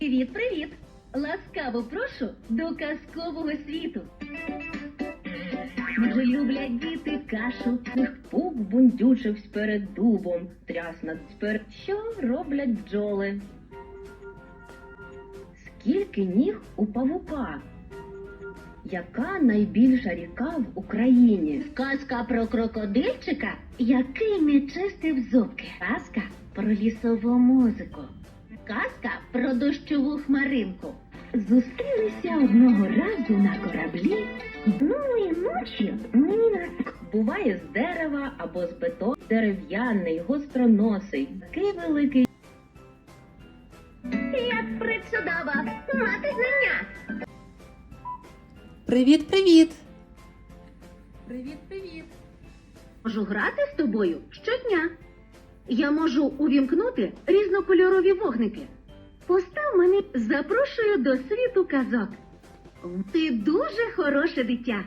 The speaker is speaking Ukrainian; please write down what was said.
Привіт, привіт! Ласкаво прошу до казкового світу. Дуже люблять діти кашу. Пук бундючивсь перед дубом. Тряс над спер... Що роблять бджоли? Скільки ніг у павука? Яка найбільша ріка в Україні? Казка про крокодильчика, який не чистив зубки. Казка про лісову музику. Казка про дощову хмаринку. Зустрілися одного разу на кораблі. Одної ночі мені на буває з дерева або з бетону, дерев'яний, гостроносий, такий великий. Як причудово мати знання. Привіт, привіт! Привіт, привіт! Можу грати з тобою щодня. Я можу увімкнути різнокольорові вогники. Постав мене, запрошую до світу казок. Ти дуже хороше дитя.